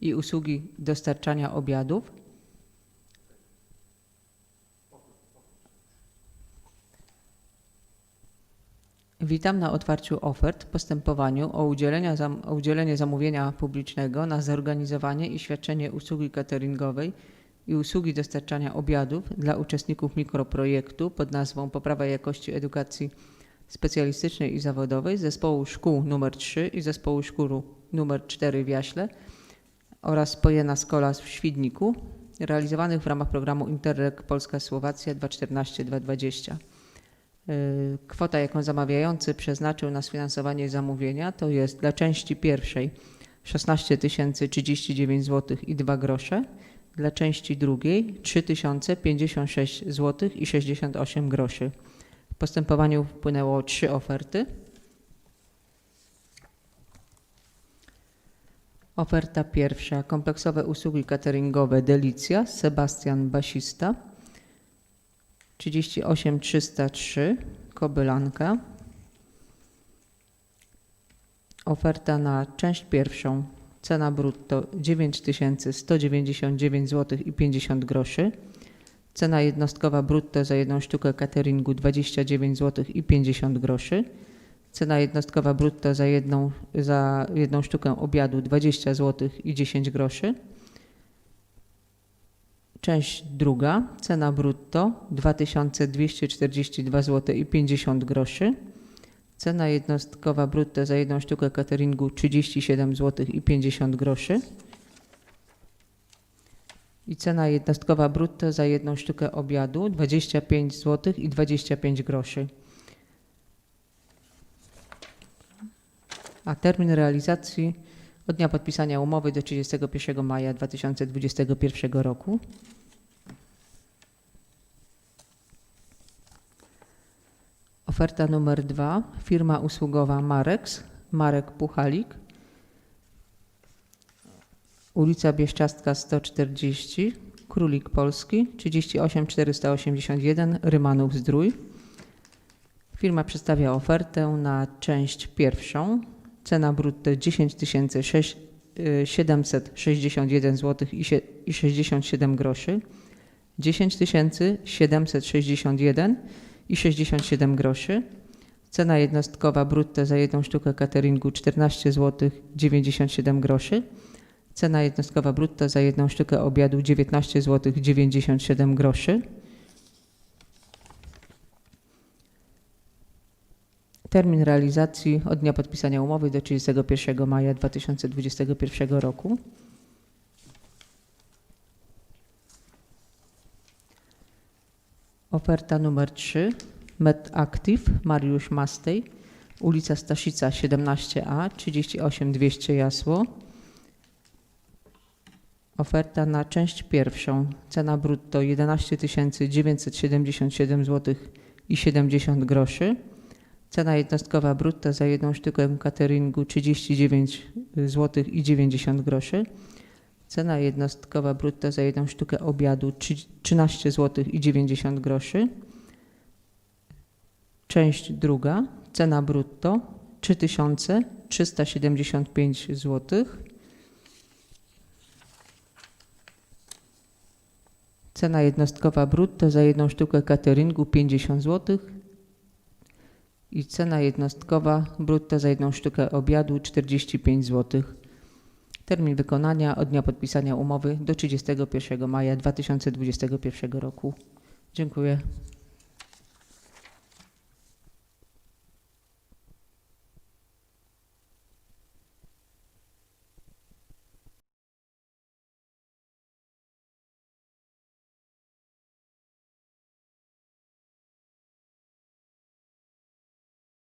i usługi dostarczania obiadów. Witam na otwarciu ofert postępowaniu o o udzielenie zamówienia publicznego na zorganizowanie i świadczenie usługi cateringowej i usługi dostarczania obiadów dla uczestników mikroprojektu pod nazwą Poprawa jakości edukacji specjalistycznej i zawodowej Zespołu Szkół nr 3 i Zespołu Szkół nr 4 w Jaśle oraz Pojena Skolas w Świdniku, realizowanych w ramach programu Interreg Polska-Słowacja 2014-2020. Y, Kwota, jaką zamawiający przeznaczył na sfinansowanie zamówienia, to jest dla części pierwszej 16 039 zł i 2 grosze, dla części drugiej 3056 zł i 68 groszy. W postępowaniu wpłynęło trzy oferty. Oferta pierwsza. Kompleksowe usługi cateringowe Delicja, Sebastian Basista. 38 303 Kobylanka. Oferta na część pierwszą. Cena brutto 9199 zł i 50 groszy. Cena jednostkowa brutto za jedną sztukę cateringu 29 zł i 50 groszy. Cena jednostkowa brutto za jedną, za jedną sztukę obiadu 20 zł i 10 groszy. Część druga, cena brutto 2242 zł i 50 groszy. Cena jednostkowa brutto za jedną sztukę cateringu 37 zł i 50 groszy. I cena jednostkowa brutto za jedną sztukę obiadu 25 zł i 25 groszy. A termin realizacji od dnia podpisania umowy do 31 maja 2021 roku. Oferta numer dwa. Firma usługowa Marex, Marek Puchalik. Ulica Bieszczastka 140, Królik Polski, 38 481, Rymanów Zdrój. Firma przedstawia ofertę na część pierwszą. Cena brutto 10 600 761 zł i 67 groszy. 10 761 i 67 groszy. Cena jednostkowa brutto za jedną sztukę cateringu 14 zł 97 groszy. Cena jednostkowa brutto za jedną sztukę obiadu 19 zł 97 groszy. Termin realizacji od dnia podpisania umowy do 31 maja 2021 roku. Oferta numer 3. MedActive Mariusz Mastej, ulica Staszica 17A, 38200 Jasło. Oferta na część pierwszą. Cena brutto 11 977 zł i 70 groszy. Cena jednostkowa brutto za jedną sztukę cateringu 39 zł i 90 groszy. Cena jednostkowa brutto za jedną sztukę obiadu trzy- 13 zł i 90 groszy. Część druga. Cena brutto 3375 zł. Cena jednostkowa brutto za jedną sztukę cateringu 50 zł i cena jednostkowa brutto za jedną sztukę obiadu 45 zł. Termin wykonania od dnia podpisania umowy do 31 maja 2021 roku. Dziękuję.